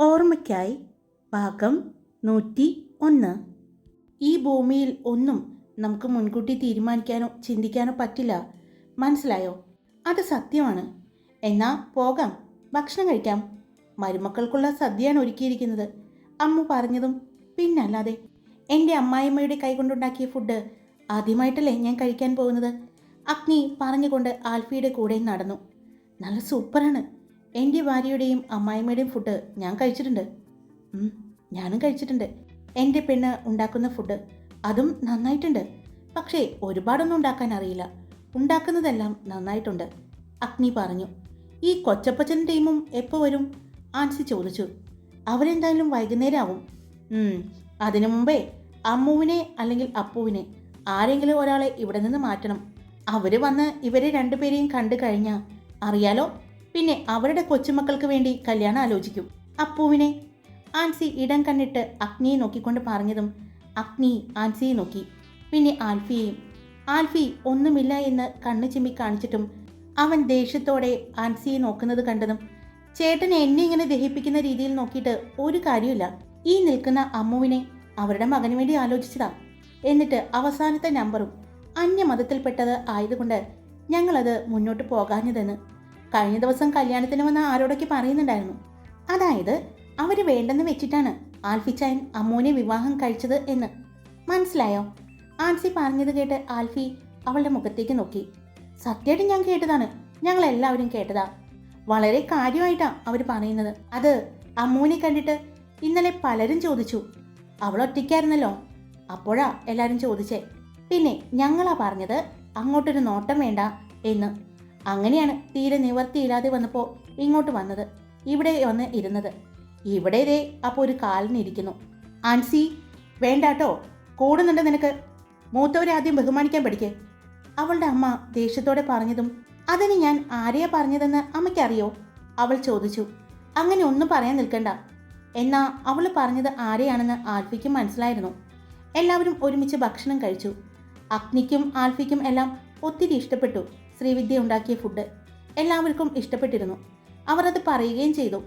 ഓർമ്മയ്ക്കായി ഭാഗം നൂറ്റി ഒന്ന്. ഈ ഭൂമിയിൽ ഒന്നും നമുക്ക് മുൻകൂട്ടി തീരുമാനിക്കാനോ ചിന്തിക്കാനോ പറ്റില്ല. മനസ്സിലായോ? അത് സത്യമാണ്. എന്നാ പോകാം ഭക്ഷണം കഴിക്കാം. മരുമക്കൾക്കുള്ള സദ്യയാണ് ഒരുക്കിയിരിക്കുന്നത്. അമ്മ പറഞ്ഞതും പിന്നല്ലാതെ എന്റെ അമ്മായിമ്മയുടെ കൈകൊണ്ടുണ്ടാക്കിയ ഫുഡ് ആദ്യമായിട്ടല്ലേ ഞാൻ കഴിക്കാൻ പോകുന്നത്? അഗ്നി പറഞ്ഞുകൊണ്ട് ആൽഫിയുടെ കൂടെ നടന്നു. നല്ല സൂപ്പറാണ് എന്റെ ഭാര്യയുടെയും അമ്മായിമ്മയുടെയും ഫുഡ് ഞാൻ കഴിച്ചിട്ടുണ്ട്. ഞാനും കഴിച്ചിട്ടുണ്ട്. എന്റെ പെണ്ണ് ഉണ്ടാക്കുന്ന ഫുഡ് അതും നന്നായിട്ടുണ്ട്. പക്ഷേ ഒരുപാടൊന്നും ഉണ്ടാക്കാൻ അറിയില്ല. ഉണ്ടാക്കുന്നതെല്ലാം നന്നായിട്ടുണ്ട്. അഗ്നി പറഞ്ഞു. ഈ കൊച്ചപ്പച്ചനും ടീമും എപ്പോൾ വരും? ആൻസി ചോദിച്ചു. അവരെന്തായാലും വൈകുന്നേരം ആവും അതിനു മുമ്പേ അമ്മുവിനെ അല്ലെങ്കിൽ അപ്പുവിനെ ആരെങ്കിലും ഒരാളെ ഇവിടെ നിന്ന് മാറ്റണം. അവർ വന്ന് ഇവരെ രണ്ടുപേരെയും കണ്ടു കഴിഞ്ഞാൽ അറിയാലോ? പിന്നെ അവരുടെ കൊച്ചുമക്കൾക്ക് വേണ്ടി കല്യാണം ആലോചിക്കും. അപ്പുവിനെ. ആൻസി ഇടം കണ്ടിട്ട് അഗ്നിയെ നോക്കിക്കൊണ്ട് പറഞ്ഞതും അഗ്നി ആൻസിയെ നോക്കി. പിന്നെ ആൽഫിയെയും. ആൽഫി ഒന്നുമില്ല എന്ന് കണ്ണു ചിമ്മി കാണിച്ചിട്ടും അവൻ ദേഷ്യത്തോടെ ആൻസിയെ നോക്കുന്നത് കണ്ടതും ചേട്ടൻ എന്നെ ഇങ്ങനെ ദഹിപ്പിക്കുന്ന രീതിയിൽ നോക്കിയിട്ട് ഒരു കാര്യമില്ല ഈ നിൽക്കുന്ന അമ്മുവിനെ അവരുടെ മകന് വേണ്ടി ആലോചിച്ചതാ. എന്നിട്ട് അവസാനത്തെ നമ്പറും അന്യമതത്തിൽപ്പെട്ടത് ആയതുകൊണ്ട് ഞങ്ങളത് മുന്നോട്ട് പോകാഞ്ഞതെന്ന് കഴിഞ്ഞ ദിവസം കല്യാണത്തിന് വന്ന ആരോടൊക്കെ പറയുന്നുണ്ടായിരുന്നു. അതായത് അവർ വേണ്ടെന്ന് വെച്ചിട്ടാണ് ആൽഫിച്ചായൻ അമ്മൂനെ വിവാഹം കഴിച്ചത് എന്ന്. മനസ്സിലായോ? ആൻസി പറഞ്ഞത് കേട്ട് ആൽഫി അവളുടെ മുഖത്തേക്ക് നോക്കി. സത്യമായിട്ട് ഞാൻ കേട്ടതാണ്. ഞങ്ങൾ എല്ലാവരും കേട്ടതാ. വളരെ കാര്യമായിട്ടാണ് അവർ പറയുന്നത്. അത് അമ്മൂനെ കണ്ടിട്ട് ഇന്നലെ പലരും ചോദിച്ചു. അവൾ ഒറ്റയ്ക്കായിരുന്നല്ലോ. അപ്പോഴാ എല്ലാവരും ചോദിച്ചേ. പിന്നെ ഞങ്ങളാ പറഞ്ഞത് അങ്ങോട്ടൊരു നോട്ടം വേണ്ട എന്ന്. അങ്ങനെയാണ് തീരെ നിവർത്തിയില്ലാതെ വന്നപ്പോൾ ഇങ്ങോട്ട് വന്നത്. ഇവിടെ വന്ന് ഇരുന്നത്. ഇവിടെ ദേ അപ്പോൾ ഒരു കാലിനിരിക്കുന്നു ആൻസി വേണ്ടാട്ടോ. കൂടുന്നുണ്ട് നിനക്ക്. മൂത്തവരെ ആദ്യം ബഹുമാനിക്കാൻ പഠിക്കേ. അവളുടെ അമ്മ ദേഷ്യത്തോടെ പറഞ്ഞതും അതിന് ഞാൻ ആരെയാ പറഞ്ഞതെന്ന് അമ്മയ്ക്കറിയോ? അവൾ ചോദിച്ചു. അങ്ങനെ ഒന്നും പറയാൻ നിൽക്കണ്ട. എന്നാ അവൾ പറഞ്ഞത് ആരെയാണെന്ന് ആൽഫിക്കും മനസ്സിലായിരുന്നു. എല്ലാവരും ഒരുമിച്ച് ഭക്ഷണം കഴിച്ചു. അഗ്നിക്കും ആൽഫിക്കും എല്ലാം ഒത്തിരി ഇഷ്ടപ്പെട്ടു. ശ്രീവിദ്യ ഉണ്ടാക്കിയ ഫുഡ് എല്ലാവർക്കും ഇഷ്ടപ്പെട്ടിരുന്നു. അവർ അത് പറയുകയും ചെയ്തു.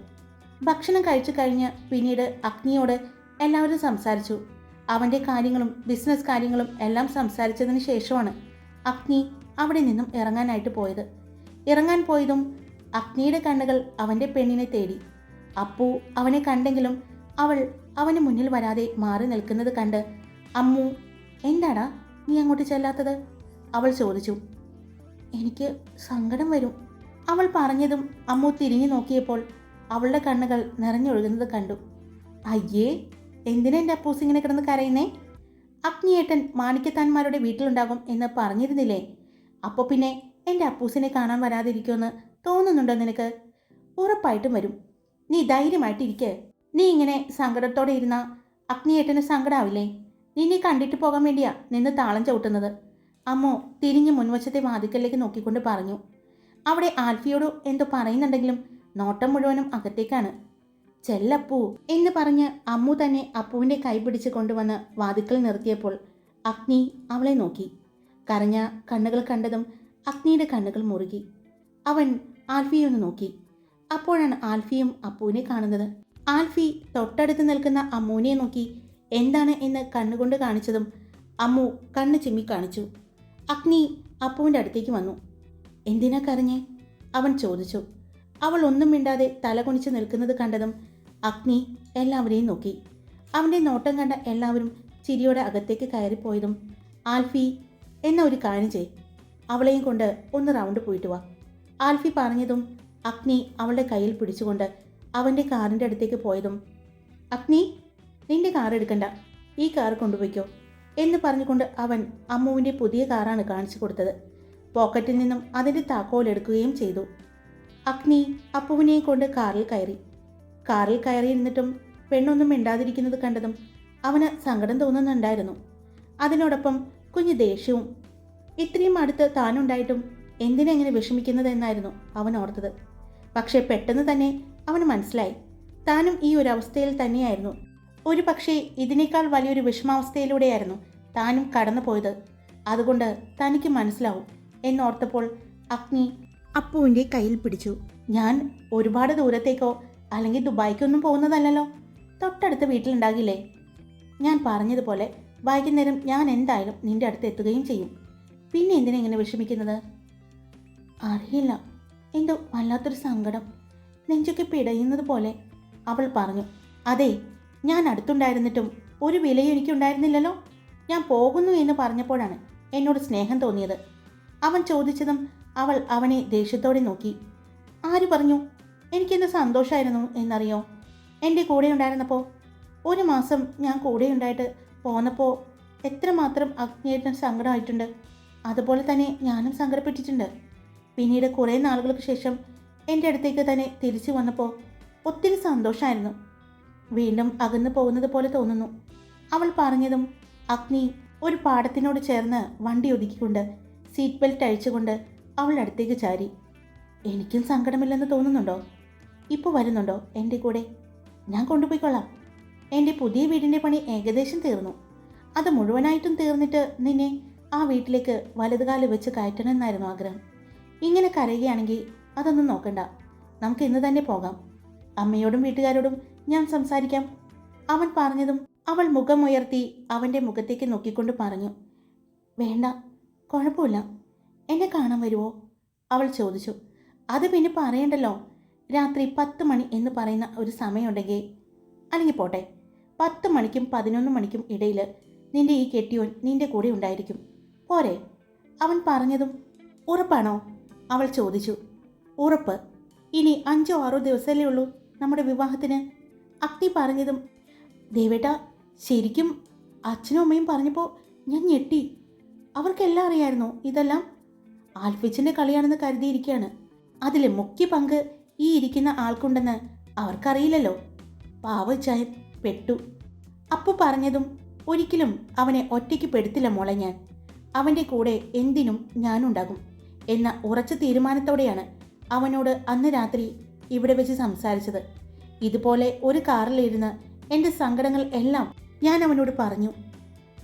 ഭക്ഷണം കഴിച്ചു കഴിഞ്ഞ് പിന്നീട് അഗ്നിയോട് എല്ലാവരും സംസാരിച്ചു. അവന്റെ കാര്യങ്ങളും ബിസിനസ് കാര്യങ്ങളും എല്ലാം സംസാരിച്ചതിന് ശേഷമാണ് അഗ്നി അവിടെ നിന്നും ഇറങ്ങാനായിട്ട് പോയത്. ഇറങ്ങാൻ പോയതും അഗ്നിയുടെ കണ്ണുകൾ അവന്റെ പെണ്ണിനെ തേടി. അപ്പു അവനെ കണ്ടെങ്കിലും അവൾ അവന് മുന്നിൽ വരാതെ മാറി നിൽക്കുന്നത് കണ്ട് അമ്മു എന്താടാ നീ അങ്ങോട്ട് ചെല്ലാത്തത്? അവൾ ചോദിച്ചു. എനിക്ക് സങ്കടം വരും. അവൾ പറഞ്ഞതും അമ്മു തിരിഞ്ഞു നോക്കിയപ്പോൾ അവളുടെ കണ്ണുകൾ നിറഞ്ഞൊഴുകുന്നത് കണ്ടു. അയ്യേ എന്തിനാ എന്റെ അപ്പൂസ് ഇങ്ങനെ കിടന്ന് കരയുന്നേ? അഗ്നിയേട്ടൻ മാണിക്കത്താന്മാരുടെ വീട്ടിലുണ്ടാകും എന്ന് പറഞ്ഞിരുന്നില്ലേ? അപ്പോൾ പിന്നെ എന്റെ അപ്പൂസിനെ കാണാൻ വരാതിരിക്കുമെന്ന് തോന്നുന്നുണ്ടോ നിനക്ക്? ഉറപ്പായിട്ടും വരും. നീ ധൈര്യമായിട്ടിരിക്കെ നീ ഇങ്ങനെ സങ്കടത്തോടെ ഇരുന്ന അഗ്നിയേട്ടന് സങ്കടാവില്ലേ? നീ കണ്ടിട്ട് പോകാൻ വേണ്ടിയാ നിന്ന് താളം ചവിട്ടുന്നത്. അമ്മോ തിരിഞ്ഞ് മുൻവശത്തെ വാതിക്കലിലേക്ക് നോക്കിക്കൊണ്ട് പറഞ്ഞു. അവിടെ ആൽഫിയോട് എന്തോ പറയുന്നുണ്ടെങ്കിലും നോട്ടം മുഴുവനും അകത്തേക്കാണ്. ചെല്ലപ്പൂ എന്ന് പറഞ്ഞ് അമ്മു തന്നെ അപ്പുവിന്റെ കൈ പിടിച്ച് കൊണ്ടുവന്ന് വാതിക്കൽ നിർത്തിയപ്പോൾ അഗ്നി അവളെ നോക്കി. കരഞ്ഞ കണ്ണുകൾ കണ്ടതും അഗ്നിയുടെ കണ്ണുകൾ മുറുകി. അവൻ ആൽഫിയെ ഒന്ന് നോക്കി. അപ്പോഴാണ് ആൽഫിയും അപ്പുവിനെ കാണുന്നത്. ആൽഫി തൊട്ടടുത്ത് നിൽക്കുന്ന അമ്മൂനെ നോക്കി. എന്താണ് എന്ന് കണ്ണുകൊണ്ട് കാണിച്ചതും അമ്മു കണ്ണ് ചിമ്മി കാണിച്ചു. അഗ്നി അപ്പുവിന്റെ അടുത്തേക്ക് വന്നു. എന്തിനാ കരഞ്ഞേ? അവൻ ചോദിച്ചു. അവൾ ഒന്നും മിണ്ടാതെ തലകുണിച്ച് നിൽക്കുന്നത് കണ്ടതും അഗ്നി എല്ലാവരെയും നോക്കി. അവന്റെ നോട്ടം കണ്ട എല്ലാവരും ചിരിയോടെ അകത്തേക്ക് കയറിപ്പോയതും ആൽഫി എന്ന ഒരു കാര്യം ചെയ് അവളെയും കൊണ്ട് ഒന്ന് റൗണ്ട് പോയിട്ട് വാ. ആൽഫി പറഞ്ഞതും അഗ്നി അവളുടെ കയ്യിൽ പിടിച്ചുകൊണ്ട് അവന്റെ കാറിന്റെ അടുത്തേക്ക് പോയതും അഗ്നി നിന്റെ കാർ എടുക്കണ്ട. ഈ കാർ കൊണ്ടുപോയിക്കോ. എന്ന് പറഞ്ഞുകൊണ്ട് അവൻ അമ്മുവിന്റെ പുതിയ കാറാണ് കാണിച്ചു കൊടുത്തത്. പോക്കറ്റിൽ നിന്നും അതിന്റെ താക്കോൽ എടുക്കുകയും ചെയ്തു. അഗ്നി അപ്പുവിനെയും കൊണ്ട് കാറിൽ കയറി. കാറിൽ കയറി ഇരുന്നിട്ടും പെണ്ണൊന്നും മിണ്ടാതിരിക്കുന്നത് കണ്ടതും അവന് സങ്കടം തോന്നുന്നുണ്ടായിരുന്നു. അതിനോടൊപ്പം കുഞ്ഞു ദേഷ്യവും ഇത്രയും അടുത്ത് താനുണ്ടായിട്ടും എന്തിനെങ്ങനെ വിഷമിക്കുന്നത് എന്നായിരുന്നു അവൻ ഓർത്തത്. പക്ഷേ പെട്ടെന്ന് തന്നെ അവന് മനസ്സിലായി. താനും ഈ ഒരു അവസ്ഥയിൽ തന്നെയായിരുന്നു ഒരു പക്ഷേ ഇതിനേക്കാൾ വലിയൊരു വിഷമാവസ്ഥയിലൂടെയായിരുന്നു താനും കടന്നു പോയത് അതുകൊണ്ട് തനിക്ക് മനസ്സിലാവും. എന്നോർത്തപ്പോൾ അഗ്നി അപ്പുവിന്റെ കയ്യിൽ പിടിച്ചു. ഞാൻ ഒരുപാട് ദൂരത്തേക്കോ അല്ലെങ്കിൽ ദുബായിക്കൊന്നും പോകുന്നതല്ലല്ലോ. തൊട്ടടുത്ത വീട്ടിലുണ്ടാകില്ലേ? ഞാൻ പറഞ്ഞതുപോലെ വൈകുന്നേരം ഞാൻ എന്തായാലും നിന്റെ അടുത്ത് എത്തുകയും ചെയ്യും. പിന്നെ എന്തിനാ ഇങ്ങനെ വിഷമിക്കുന്നത്? അറിയില്ല. എന്തോ വല്ലാത്തൊരു സങ്കടം. നെഞ്ചൊക്കെ പിടയുന്നത് പോലെ അവൾ പറഞ്ഞു. അതെ ഞാൻ അടുത്തുണ്ടായിരുന്നിട്ടും ഒരു വിലയും എനിക്കുണ്ടായിരുന്നില്ലല്ലോ? ഞാൻ പോകുന്നു എന്ന് പറഞ്ഞപ്പോഴാണ് എന്നോട് സ്നേഹം തോന്നിയത്. അവൻ ചോദിച്ചതും അവൾ അവനെ ദേഷ്യത്തോടെ നോക്കി. ആര് പറഞ്ഞു? എനിക്കെന്ത് സന്തോഷമായിരുന്നു എന്നറിയോ? എന്റെ കൂടെ ഉണ്ടായിരുന്നപ്പോൾ ഒരു മാസം ഞാൻ കൂടെ ഉണ്ടായിട്ട് പോന്നപ്പോൾ എത്രമാത്രം അഗ്നിയേറ്റം സങ്കടമായിട്ടുണ്ട്. അതുപോലെ തന്നെ ഞാനും സങ്കടപ്പെട്ടിട്ടുണ്ട്. പിന്നീട് കുറേ നാളുകൾക്ക് ശേഷം എന്റെ അടുത്തേക്ക് തന്നെ തിരിച്ചു വന്നപ്പോൾ ഒത്തിരി സന്തോഷമായിരുന്നു വീണ്ടും അകന്നു പോകുന്നത് പോലെ തോന്നുന്നു. അവൾ പറഞ്ഞതും അഗ്നി ഒരു പാടത്തിനോട് ചേർന്ന് വണ്ടി ഒതുക്കിക്കൊണ്ട് സീറ്റ് ബെൽറ്റ് അഴിച്ചുകൊണ്ട് അവൾ അടുത്തേക്ക് ചാരി. എനിക്കും സങ്കടമില്ലെന്ന് തോന്നുന്നുണ്ടോ? ഇപ്പോൾ വരുന്നുണ്ടോ എന്റെ കൂടെ? ഞാൻ കൊണ്ടുപോയിക്കൊള്ളാം. എന്റെ പുതിയ വീടിന്റെ പണി ഏകദേശം തീർന്നു. അത് മുഴുവനായിട്ടും തീർന്നിട്ട് നിന്നെ ആ വീട്ടിലേക്ക് വലതുകാൽ വെച്ച് കയറ്റണമെന്നായിരുന്നു ആഗ്രഹം. ഇങ്ങനെ കരയുകയാണെങ്കിൽ അതൊന്നും നോക്കണ്ട. നമുക്ക് ഇന്ന് തന്നെ പോകാം. അമ്മയോടും വീട്ടുകാരോടും ഞാൻ സംസാരിക്കാം. അവൻ പറഞ്ഞതും അവൾ മുഖമുയർത്തി അവന്റെ മുഖത്തേക്ക് നോക്കിക്കൊണ്ട് പറഞ്ഞു. വേണ്ട കുഴപ്പമില്ല. എന്നെ കാണാൻ വരുമോ അവൾ ചോദിച്ചു. അത് പിന്നെ പറയണ്ടല്ലോ. രാത്രി പത്ത് മണി എന്ന് പറയുന്ന ഒരു സമയമുണ്ടെങ്കിൽ. അല്ലെങ്കിൽ പോട്ടെ. പത്ത് മണിക്കും പതിനൊന്ന് മണിക്കും ഇടയിൽ നിന്റെ ഈ കെട്ടിയോൻ നിന്റെ കൂടെ ഉണ്ടായിരിക്കും. പോരെ. അവൻ പറഞ്ഞതും ഉറപ്പാണോ? അവൾ ചോദിച്ചു. ഉറപ്പ്. ഇനി അഞ്ചോ ആറോ ദിവസമല്ലേ ഉള്ളൂ നമ്മുടെ വിവാഹത്തിന്? അഗ്നി പറഞ്ഞതും ദേവേട്ട ശരിക്കും അച്ഛനും അമ്മയും പറഞ്ഞപ്പോൾ ഞാൻ ഞെട്ടി. അവർക്കെല്ലാം അറിയായിരുന്നു ഇതെല്ലാം. ആൽഫിച്ചിന്റെ കളിയാണെന്ന് കരുതിയിരിക്കുകയാണ് അതിൽ മുഖ്യ പങ്ക് ഈ ഇരിക്കുന്ന ആൾക്കുണ്ടെന്ന് അവർക്കറിയില്ലല്ലോ. പാവച്ചായൻ പെട്ടു. അപ്പു പറഞ്ഞതും ഒരിക്കലും അവനെ ഒറ്റയ്ക്ക് പെടുത്തില്ല മോളെ ഞാൻ. അവന്റെ കൂടെ എന്തിനും ഞാനുണ്ടാകും. എന്ന ഉറച്ച തീരുമാനത്തോടെയാണ് അവനോട് അന്ന് രാത്രി ഇവിടെ വെച്ച് സംസാരിച്ചത്. ഇതുപോലെ ഒരു കാറിലിരുന്ന് എന്റെ സങ്കടങ്ങൾ എല്ലാം ഞാൻ അവനോട് പറഞ്ഞു.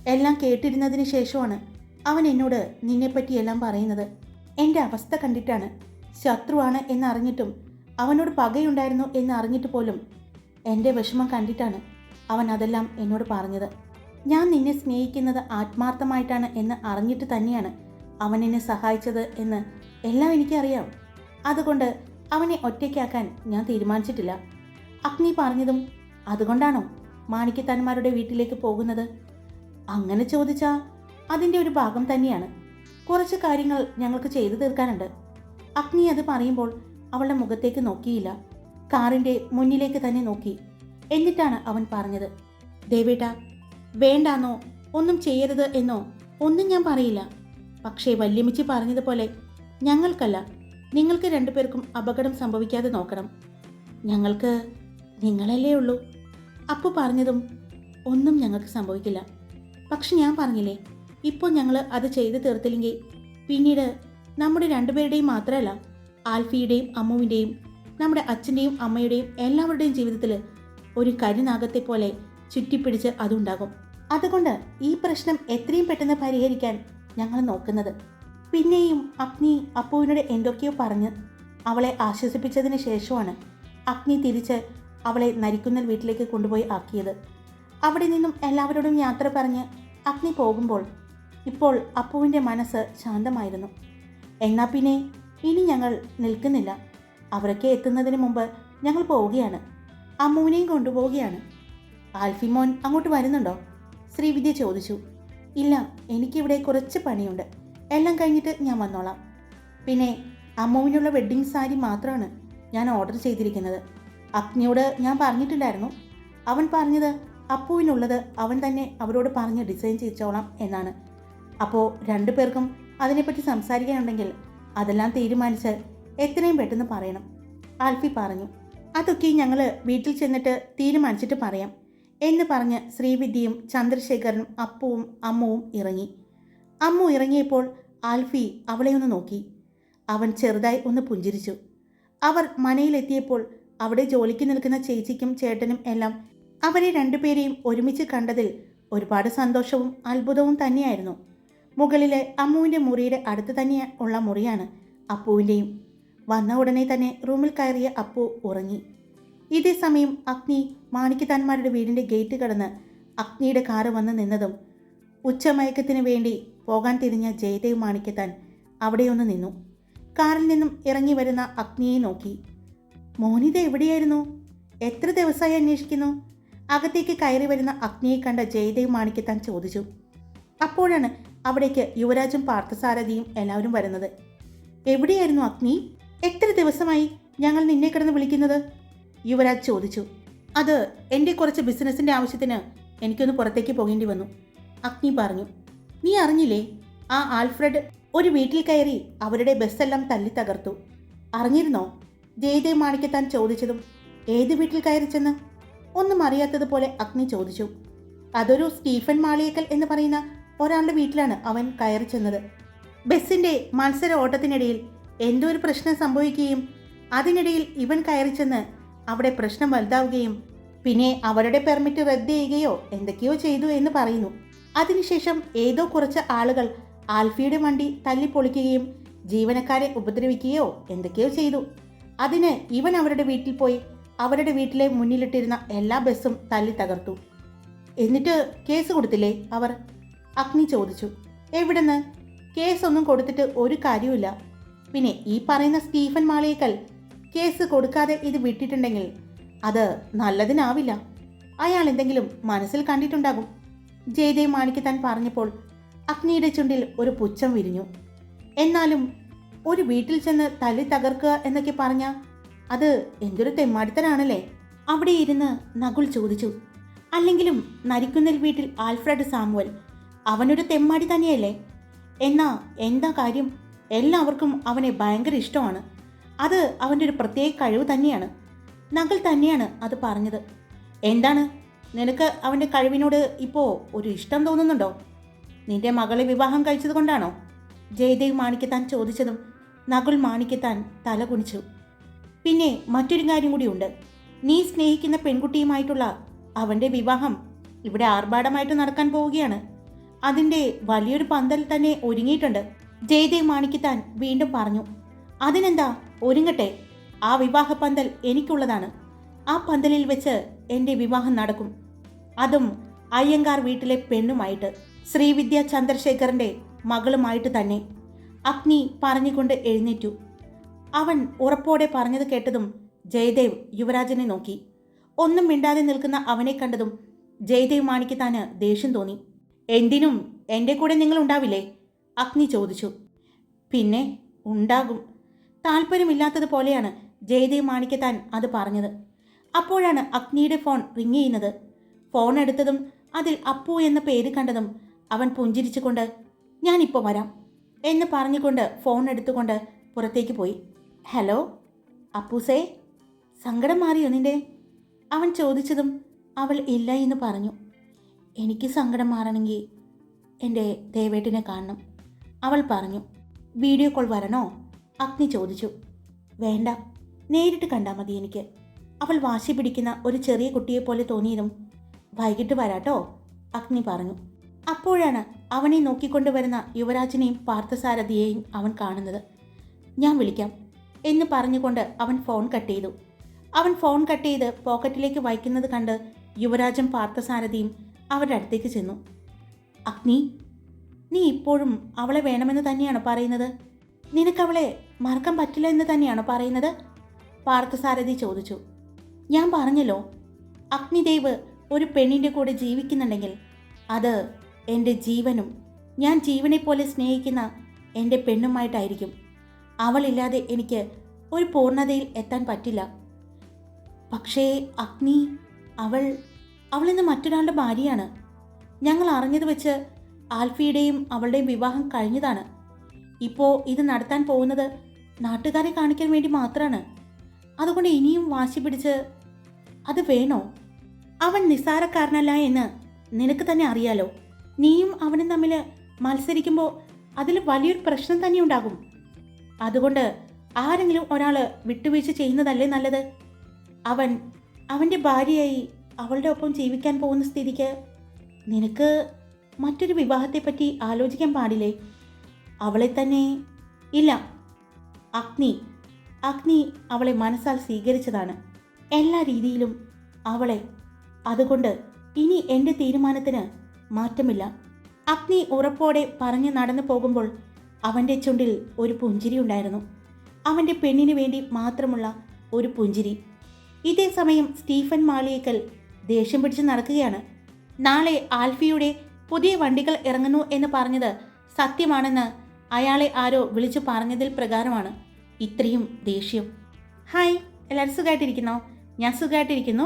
എല്ലാം കേട്ടിരുന്നതിന് ശേഷമാണ് അവൻ എന്നോട് നിന്നെപ്പറ്റിയെല്ലാം പറയുന്നത്. എന്റെ അവസ്ഥ കണ്ടിട്ടാണ്. ശത്രുവാണ് എന്നറിഞ്ഞിട്ടും അവനോട് പകയുണ്ടായിരുന്നു എന്നറിഞ്ഞിട്ട് പോലും എന്റെ വിഷമം കണ്ടിട്ടാണ് അവൻ അതെല്ലാം എന്നോട് പറഞ്ഞത്. ഞാൻ നിന്നെ സ്നേഹിക്കുന്നത് ആത്മാർത്ഥമായിട്ടാണ് എന്ന് അറിഞ്ഞിട്ട് തന്നെയാണ് അവൻ എന്നെ സഹായിച്ചത് എന്ന് എല്ലാം എനിക്കറിയാം. അതുകൊണ്ട് അവനെ ഒറ്റയ്ക്കാക്കാൻ ഞാൻ തീരുമാനിച്ചിട്ടില്ല. അഗ്നി പറഞ്ഞതും അതുകൊണ്ടാണോ മാണിക്യത്താന്മാരുടെ വീട്ടിലേക്ക് പോകുന്നത്? അങ്ങനെ ചോദിച്ചാൽ അതിന്റെ ഒരു ഭാഗം തന്നെയാണ്. കുറച്ച് കാര്യങ്ങൾ ഞങ്ങൾക്ക് ചെയ്തു തീർക്കാനുണ്ട്. അഗ്നി അത് പറയുമ്പോൾ അവളുടെ മുഖത്തേക്ക് നോക്കിയില്ല. കാറിന്റെ മുന്നിലേക്ക് തന്നെ നോക്കി. എന്നിട്ടാണ് അവൻ പറഞ്ഞത്. ദേവേട്ട വേണ്ടാന്നോ ഒന്നും ചെയ്യരുത് എന്നോ ഒന്നും ഞാൻ പറയില്ല. പക്ഷേ വല്യമിച്ചി പറഞ്ഞതുപോലെ ഞങ്ങൾക്കല്ല നിങ്ങൾക്ക് രണ്ടുപേർക്കും അപകടം സംഭവിക്കാതെ നോക്കണം. ഞങ്ങൾക്ക് നിങ്ങളല്ലേ ഉള്ളൂ. അപ്പു പറഞ്ഞതും ഒന്നും ഞങ്ങൾക്ക് സംഭവിക്കില്ല. പക്ഷെ ഞാൻ പറഞ്ഞില്ലേ ഇപ്പോൾ ഞങ്ങൾ അത് ചെയ്തു തീർത്തില്ലെങ്കിൽ പിന്നീട് നമ്മുടെ രണ്ടുപേരുടെയും മാത്രമല്ല ആൽഫിയുടെയും അമ്മുവിന്റെയും നമ്മുടെ അച്ഛന്റെയും അമ്മയുടെയും എല്ലാവരുടെയും ജീവിതത്തിൽ ഒരു കരിനാഗത്തെ പോലെ ചുറ്റിപ്പിടിച്ച് അതുണ്ടാകും. അതുകൊണ്ട് ഈ പ്രശ്നം എത്രയും പെട്ടെന്ന് പരിഹരിക്കാൻ ഞങ്ങൾ നോക്കുന്നത്. പിന്നെയും അഗ്നി അപ്പുവിനോട് എന്തൊക്കെയോ പറഞ്ഞ് അവളെ ആശ്വസിപ്പിച്ചതിന് ശേഷമാണ് അഗ്നി തിരിച്ച് അവളെ നരിക്കുന്നൽ വീട്ടിലേക്ക് കൊണ്ടുപോയി ആക്കിയത്. അവിടെ നിന്നും എല്ലാവരോടും യാത്ര പറഞ്ഞ് അഗ്നി പോകുമ്പോൾ ഇപ്പോൾ അപ്പുവിന്റെ മനസ്സ് ശാന്തമായിരുന്നു. എന്നാൽ പിന്നെ ഇനി ഞങ്ങൾ നിൽക്കുന്നില്ല. അവരൊക്കെ എത്തുന്നതിന് മുമ്പ് ഞങ്ങൾ പോവുകയാണ്. അമ്മുവിനെയും കൊണ്ടുപോവുകയാണ്. ആൽഫിമോൻ അങ്ങോട്ട് വരുന്നുണ്ടോ? ശ്രീവിദ്യ ചോദിച്ചു. ഇല്ല എനിക്കിവിടെ കുറച്ച് പണിയുണ്ട്. എല്ലാം കഴിഞ്ഞിട്ട് ഞാൻ വന്നോളാം. പിന്നെ അമ്മുവിനുള്ള വെഡ്ഡിംഗ് സാരി മാത്രമാണ് ഞാൻ ഓർഡർ ചെയ്തിരിക്കുന്നത്. അഗ്നിയോട് ഞാൻ പറഞ്ഞിട്ടുണ്ടായിരുന്നു. അവൻ പറഞ്ഞത് അപ്പുവിനുള്ളത് അവൻ തന്നെ അവരോട് പറഞ്ഞ് ഡിസൈൻ ചെയ്യിച്ചോളാം എന്നാണ്. അപ്പോൾ രണ്ടു പേർക്കും അതിനെപ്പറ്റി സംസാരിക്കാനുണ്ടെങ്കിൽ അതെല്ലാം തീരുമാനിച്ച് എത്രയും പെട്ടെന്ന് പറയണം. ആൽഫി പറഞ്ഞു അതൊക്കെ ഞങ്ങൾ വീട്ടിൽ ചെന്നിട്ട് തീരുമാനിച്ചിട്ട് പറയാം എന്ന് പറഞ്ഞ് ശ്രീവിദ്യയും ചന്ദ്രശേഖരനും അപ്പുവും അമ്മുവും ഇറങ്ങി. അമ്മു ഇറങ്ങിയപ്പോൾ ആൽഫി അവളെ ഒന്ന് നോക്കി. അവൻ ചെറുതായി ഒന്ന് പുഞ്ചിരിച്ചു. അവർ മനയിലെത്തിയപ്പോൾ അവിടെ ജോലിക്ക് നിൽക്കുന്ന ചേച്ചിക്കും ചേട്ടനും എല്ലാം അവരെ രണ്ടുപേരെയും ഒരുമിച്ച് കണ്ടതിൽ ഒരുപാട് സന്തോഷവും അത്ഭുതവും തന്നെയായിരുന്നു. മുകളിലെ അമ്മുവിന്റെ മുറിയുടെ അടുത്ത് തന്നെ ഉള്ള മുറിയാണ് അപ്പുവിന്റെയും. വന്ന ഉടനെ തന്നെ റൂമിൽ കയറിയ അപ്പു ഉറങ്ങി. ഇതേ സമയം അഗ്നി മാണിക്യത്താന്മാരുടെ വീടിന്റെ ഗേറ്റ് കടന്ന് അഗ്നിയുടെ കാറ് വന്ന് നിന്നതും ഉച്ചമയക്കത്തിന് വേണ്ടി പോകാൻ തിരിഞ്ഞ ജയദേവ് മാണിക്യത്താൻ അവിടെയൊന്ന് നിന്നു. കാറിൽ നിന്നും ഇറങ്ങി വരുന്ന അഗ്നിയെ നോക്കി. മോനിത എവിടെയായിരുന്നു? എത്ര ദിവസമായി അന്വേഷിക്കുന്നു? അകത്തേക്ക് കയറി വരുന്ന അഗ്നിയെ കണ്ട ജയദേവ് മാണിക്യത്താൻ ചോദിച്ചു. അപ്പോഴാണ് അവിടേക്ക് യുവരാജും പാർത്ഥസാരഥിയും എല്ലാവരും വരുന്നത്. എവിടെയായിരുന്നു അഗ്നി? എത്ര ദിവസമായി ഞങ്ങൾ നിന്നെ കിടന്ന് വിളിക്കുന്നത്? യുവരാജ് ചോദിച്ചു. അത് എന്റെ കുറച്ച് ബിസിനസ്സിന്റെ ആവശ്യത്തിന് എനിക്കൊന്ന് പുറത്തേക്ക് പോകേണ്ടി വന്നു. അഗ്നി പറഞ്ഞു. നീ അറിഞ്ഞില്ലേ ആ ആൽഫ്രഡ് ഒരു വീട്ടിൽ കയറി അവരുടെ ബസ്സെല്ലാം തല്ലി തകർത്തു. അറിഞ്ഞിരുന്നോ? ജയദേവ് മാണിക്കത്താൻ ചോദിച്ചതും ഏത് വീട്ടിൽ കയറി ചെന്ന് ഒന്നും അറിയാത്തതുപോലെ അഗ്നി ചോദിച്ചു. അതൊരു സ്റ്റീഫൻ മാളിയേക്കൽ എന്ന് പറയുന്ന ഒരാളുടെ വീട്ടിലാണ് അവൻ കയറി ചെന്നത് ബസ്സിന്റെ മത്സര ഓട്ടത്തിനിടയിൽ എന്തോ ഒരു പ്രശ്നം സംഭവിക്കുകയും അതിനിടയിൽ ഇവൻ കയറി ചെന്ന് അവിടെ പ്രശ്നം വലുതാവുകയും പിന്നെ അവരുടെ പെർമിറ്റ് റദ്ദ് ചെയ്യുകയോ എന്തൊക്കെയോ ചെയ്തു എന്ന് പറയുന്നു. അതിനുശേഷം ഏതോ കുറച്ച് ആളുകൾ ആൽഫിയുടെ വണ്ടി തല്ലിപ്പൊളിക്കുകയും ജീവനക്കാരെ ഉപദ്രവിക്കുകയോ എന്തൊക്കെയോ ചെയ്തു. അതിന് ഇവൻ അവരുടെ വീട്ടിൽ പോയി അവരുടെ വീട്ടിലെ മുന്നിലിട്ടിരുന്ന എല്ലാ ബസ്സും തല്ലി തകർത്തു. എന്നിട്ട് കേസ് കൊടുത്തില്ലേ അവർ? അഗ്നി ചോദിച്ചു. എവിടുന്ന്? കേസൊന്നും കൊടുത്തിട്ട് ഒരു കാര്യവുമില്ല. പിന്നെ ഈ പറയുന്ന സ്റ്റീഫൻ മാളിയേക്കൽ കേസ് കൊടുക്കാതെ ഇത് വിട്ടിട്ടുണ്ടെങ്കിൽ അത് നല്ലതിനാവില്ല. അയാൾ എന്തെങ്കിലും മനസ്സിൽ കണ്ടിട്ടുണ്ടാകും. ജയദേവ് മാണിക്ക് താൻ പറഞ്ഞപ്പോൾ അഗ്നിയുടെ ചുണ്ടിൽ ഒരു പുച്ഛം വിരിഞ്ഞു. എന്നാലും ഒരു വീട്ടിൽ ചെന്ന് തല്ലി തകർക്കുക എന്നൊക്കെ പറഞ്ഞ അത് എന്തൊരു തെമ്മാടിത്തരാണല്ലേ? അവിടെ ഇരുന്ന് നകുൽ ചോദിച്ചു. അല്ലെങ്കിലും നരിക്കുന്നൽ വീട്ടിൽ ആൽഫ്രഡ് സാമുവൽ അവനൊരു തെമ്മാടി തന്നെയല്ലേ? എന്നാ എന്താ കാര്യം? എല്ലാവർക്കും അവനെ ഭയങ്കര ഇഷ്ടമാണ്. അത് അവന്റെ ഒരു പ്രത്യേക കഴിവ് തന്നെയാണ്. നകുൽ തന്നെയാണ് അത് പറഞ്ഞത്. എന്താണ്? നിനക്ക് അവന്റെ കഴിവിനോട് ഇപ്പോൾ ഒരു ഇഷ്ടം തോന്നുന്നുണ്ടോ? നിന്റെ മകളെ വിവാഹം കഴിച്ചത് കൊണ്ടാണോ? ജയദേവ് മാണിക്കത്താൻ ചോദിച്ചതും നകുൽ മാണിക്കത്താൻ തല കുണിച്ചു പിന്നെ മറ്റൊരു കാര്യം കൂടിയുണ്ട്. നീ സ്നേഹിക്കുന്ന പെൺകുട്ടിയുമായിട്ടുള്ള അവന്റെ വിവാഹം ഇവിടെ ആർഭാടമായിട്ട് നടക്കാൻ പോവുകയാണ്. അതിന്റെ വലിയൊരു പന്തൽ തന്നെ ഒരുങ്ങിയിട്ടുണ്ട്. ജയദേവ് മാണിക്കത്താൻ വീണ്ടും പറഞ്ഞു അതിനെന്താ? ഒരുങ്ങട്ടെ. ആ വിവാഹ പന്തൽ എനിക്കുള്ളതാണ്. ആ പന്തലിൽ വെച്ച് എന്റെ വിവാഹം നടക്കും. അതും അയ്യങ്കാർ വീട്ടിലെ പെണ്ണുമായിട്ട് ശ്രീവിദ്യ ചന്ദ്രശേഖരന്റെ മകളുമായിട്ട് തന്നെ. അഗ്നി പറഞ്ഞുകൊണ്ട് എഴുന്നേറ്റു. അവൻ ഉറപ്പോടെ പറഞ്ഞത് കേട്ടതും ജയദേവ് യുവരാജനെ നോക്കി. ഒന്നും മിണ്ടാതെ നിൽക്കുന്ന അവനെ കണ്ടതും ജയദേവ് മാണിക്ക് താന് ദേഷ്യം തോന്നി. എന്തിനും എന്റെ കൂടെ നിങ്ങൾ ഉണ്ടാവില്ലേ? അഗ്നി ചോദിച്ചു. പിന്നെ ഉണ്ടാകും. താല്പര്യമില്ലാത്തതുപോലെയാണ് ജയദേവ് മാണിക്ക് താൻ അത് പറഞ്ഞത്. അപ്പോഴാണ് അഗ്നിയുടെ ഫോൺ റിങ് ചെയ്യുന്നത്. ഫോൺ എടുത്തതും അതിൽ അപ്പു എന്ന പേര് കണ്ടതും അവൻ പുഞ്ചിരിച്ചുകൊണ്ട് ഞാനിപ്പോൾ വരാം എന്ന് പറഞ്ഞുകൊണ്ട് ഫോൺ എടുത്തുകൊണ്ട് പുറത്തേക്ക് പോയി. ഹലോ അപ്പൂസേ സങ്കടം മാറിയോ നിന്റെ? അവൻ ചോദിച്ചതും അവൾ ഇല്ല എന്ന് പറഞ്ഞു. എനിക്ക് സങ്കടം മാറണമെങ്കിൽ എന്റെ ദേവേട്ടിനെ കാണണം അവൾ പറഞ്ഞു. വീഡിയോ കോൾ വരണോ? അഗ്നി ചോദിച്ചു. വേണ്ട നേരിട്ട് കണ്ടാൽ മതി എനിക്ക്. അവൾ വാശി പിടിക്കുന്ന ഒരു ചെറിയ കുട്ടിയെപ്പോലെ തോന്നിയതും വൈകിട്ട് വരാട്ടോ അഗ്നി പറഞ്ഞു. അപ്പോഴാണ് അവനെ നോക്കിക്കൊണ്ടുവരുന്ന യുവരാജിനെയും പാർത്ഥസാരഥിയെയും അവൻ കാണുന്നത്. ഞാൻ വിളിക്കാം എന്ന് പറഞ്ഞുകൊണ്ട് അവൻ ഫോൺ കട്ട് ചെയ്തു. അവൻ ഫോൺ കട്ട് ചെയ്ത് പോക്കറ്റിലേക്ക് വയ്ക്കുന്നത് കണ്ട് യുവരാജും പാർത്ഥസാരഥിയും അവരുടെ അടുത്തേക്ക് ചെന്നു. അഗ്നി നീ ഇപ്പോഴും അവളെ വേണമെന്ന് തന്നെയാണ് പറയുന്നത്? നിനക്കവളെ മറക്കാൻ പറ്റില്ല എന്ന് തന്നെയാണ് പറയുന്നത്? പാർത്ഥസാരഥി ചോദിച്ചു. ഞാൻ പറഞ്ഞല്ലോ അഗ്നിദേവ് ഒരു പെണ്ണിന്റെ കൂടെ ജീവിക്കുന്നുണ്ടെങ്കിൽ അത് എന്റെ ജീവനും ഞാൻ ജീവനെപ്പോലെ പോലെ സ്നേഹിക്കുന്ന എന്റെ പെണ്ണുമായിട്ടായിരിക്കും. അവളില്ലാതെ എനിക്ക് ഒരു പൂർണതയിൽ എത്താൻ പറ്റില്ല. പക്ഷേ അഗ്നി അവൾ അവളിന്ന് മറ്റൊരാളുടെ ഭാര്യയാണ്. ഞങ്ങൾ അറിഞ്ഞത് വെച്ച് ആൽഫിയുടെയും അവളുടെയും വിവാഹം കഴിഞ്ഞതാണ്. ഇപ്പോൾ ഇത് നടത്താൻ പോകുന്നത് നാട്ടുകാരെ കാണിക്കാൻ വേണ്ടി മാത്രമാണ് അതുകൊണ്ട് ഇനിയും വാശി പിടിച്ച് അത് വേണോ? അവൻ നിസ്സാരക്കാരനല്ല എന്ന് നിനക്ക് തന്നെ അറിയാലോ. നീയും അവനും തമ്മിൽ മത്സരിക്കുമ്പോൾ അതിൽ വലിയൊരു പ്രശ്നം തന്നെ ഉണ്ടാകും. അതുകൊണ്ട് ആരെങ്കിലും ഒരാൾ വിട്ടുവീഴ്ച ചെയ്യുന്നതല്ലേ നല്ലത്? അവൻ അവന്റെ ഭാര്യയായി അവളുടെ ഒപ്പം ജീവിക്കാൻ പോകുന്ന സ്ഥിതിക്ക് നിനക്ക് മറ്റൊരു വിവാഹത്തെപ്പറ്റി ആലോചിക്കാൻ പാടില്ലേ? അവളെ തന്നെ ഇല്ല. അഗ്നി. അഗ്നി അവളെ മനസ്സാൽ സ്വീകരിച്ചതാണ്. എല്ലാ രീതിയിലും അവളെ. അതുകൊണ്ട് ഇനി എന്റെ തീരുമാനത്തിന് മാറ്റമില്ല. അഗ്നി ഉറപ്പോടെ പറഞ്ഞു നടന്നു പോകുമ്പോൾ അവന്റെ ചുണ്ടിൽ ഒരു പുഞ്ചിരി ഉണ്ടായിരുന്നു. അവന്റെ പെണ്ണിന് വേണ്ടി മാത്രമുള്ള ഒരു പുഞ്ചിരി. ഇതേ സമയം സ്റ്റീഫൻ മാളിയേക്കൽ ദേഷ്യം പിടിച്ച് നടക്കുകയാണ്. നാളെ ആൽഫിയുടെ പുതിയ വണ്ടികൾ ഇറങ്ങുന്നു എന്ന് പറഞ്ഞത് സത്യമാണെന്ന് അയാളെ ആരോ വിളിച്ചു പറഞ്ഞതിൽ പ്രകാരമാണ്. ഇത്രയും ദേഷ്യം. ഹായ് എല്ലാവരും സുഖമായിട്ടിരിക്കുന്നോ ഞാൻ സുഖമായിട്ടിരിക്കുന്നു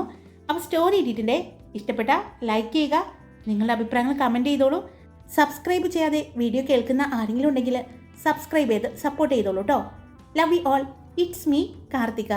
അപ്പോൾ സ്റ്റോറി ഇട്ടിട്ടുണ്ടേ? ഇഷ്ടപ്പെട്ട ലൈക്ക് ചെയ്യുക നിങ്ങളുടെ അഭിപ്രായങ്ങൾ കമന്റ് ചെയ്തോളൂ. സബ്സ്ക്രൈബ് ചെയ്യാതെ വീഡിയോ കേൾക്കുന്ന ആരെങ്കിലും ഉണ്ടെങ്കിൽ സബ്സ്ക്രൈബ് ചെയ്ത് സപ്പോർട്ട് ചെയ്തോളൂ കേട്ടോ love you all it's me Karthika.